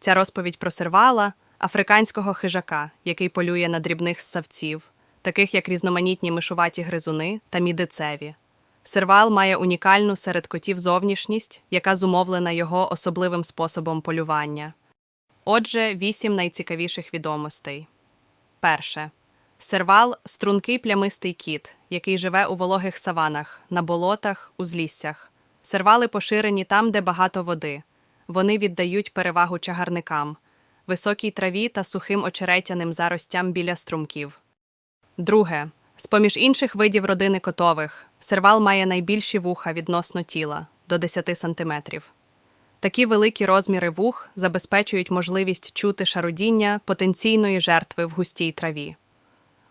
Ця розповідь про сервала, африканського хижака, який полює на дрібних ссавців, таких як різноманітні мишуваті гризуни та мідицеві. Сервал має унікальну серед котів зовнішність, яка зумовлена його особливим способом полювання. Отже, вісім найцікавіших відомостей. Перше. Сервал стрункий плямистий кіт, який живе у вологих саванах, на болотах, узліссях. Сервали поширені там, де багато води. Вони віддають перевагу чагарникам, високій траві та сухим очеретяним заростям біля струмків. Друге. З-поміж інших видів родини котових, сервал має найбільші вуха відносно тіла до 10 см. Такі великі розміри вух забезпечують можливість чути шарудіння потенційної жертви в густій траві.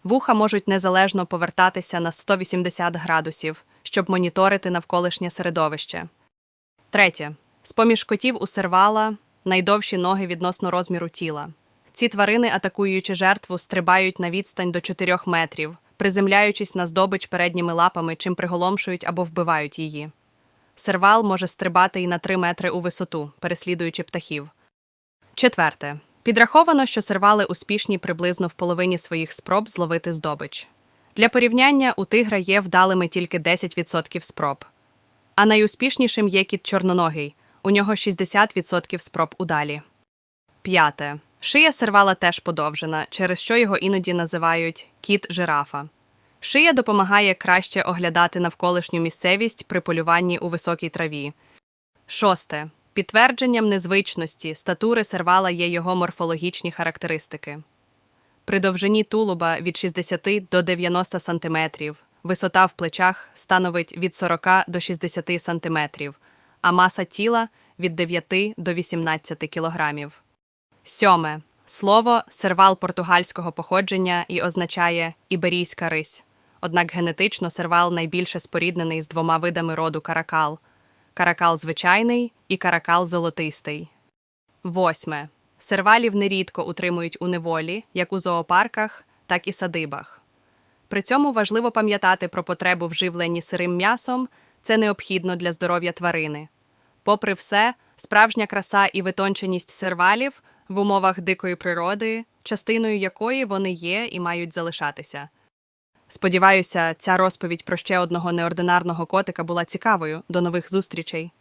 Вуха можуть незалежно повертатися на 180 градусів, щоб моніторити навколишнє середовище. Третє. З-поміж котів у сервала найдовші ноги відносно розміру тіла. Ці тварини, атакуючи жертву, стрибають на відстань до 4 метрів, приземляючись на здобич передніми лапами, чим приголомшують або вбивають її. Сервал може стрибати і на 3 метри у висоту, переслідуючи птахів. Четверте. Підраховано, що сервали успішні приблизно в половині своїх спроб зловити здобич. Для порівняння у тигра є вдалими тільки 10% спроб. А найуспішнішим є кіт чорноногий, у нього 60% спроб удалі. П'яте. Шия сервала теж подовжена, через що його іноді називають кіт жирафа. Шия допомагає краще оглядати навколишню місцевість при полюванні у високій траві. Шосте. Підтвердженням незвичності статури сервала є його морфологічні характеристики. При довжині тулуба від 60 до 90 см, висота в плечах становить від 40 до 60 см, а маса тіла від 9 до 18 кг. Сьоме. Слово сервал португальського походження і означає іберійська рись. Однак генетично сервал найбільше споріднений з двома видами роду каракал каракал звичайний і каракал золотистий. Восьме. Сервалів нерідко утримують у неволі, як у зоопарках, так і садибах. При цьому важливо пам'ятати про потребу в живленні сирим м'ясом це необхідно для здоров'я тварини. Попри все, справжня краса і витонченість сервалів в умовах дикої природи, частиною якої вони є і мають залишатися. Сподіваюся, ця розповідь про ще одного неординарного котика була цікавою. До нових зустрічей.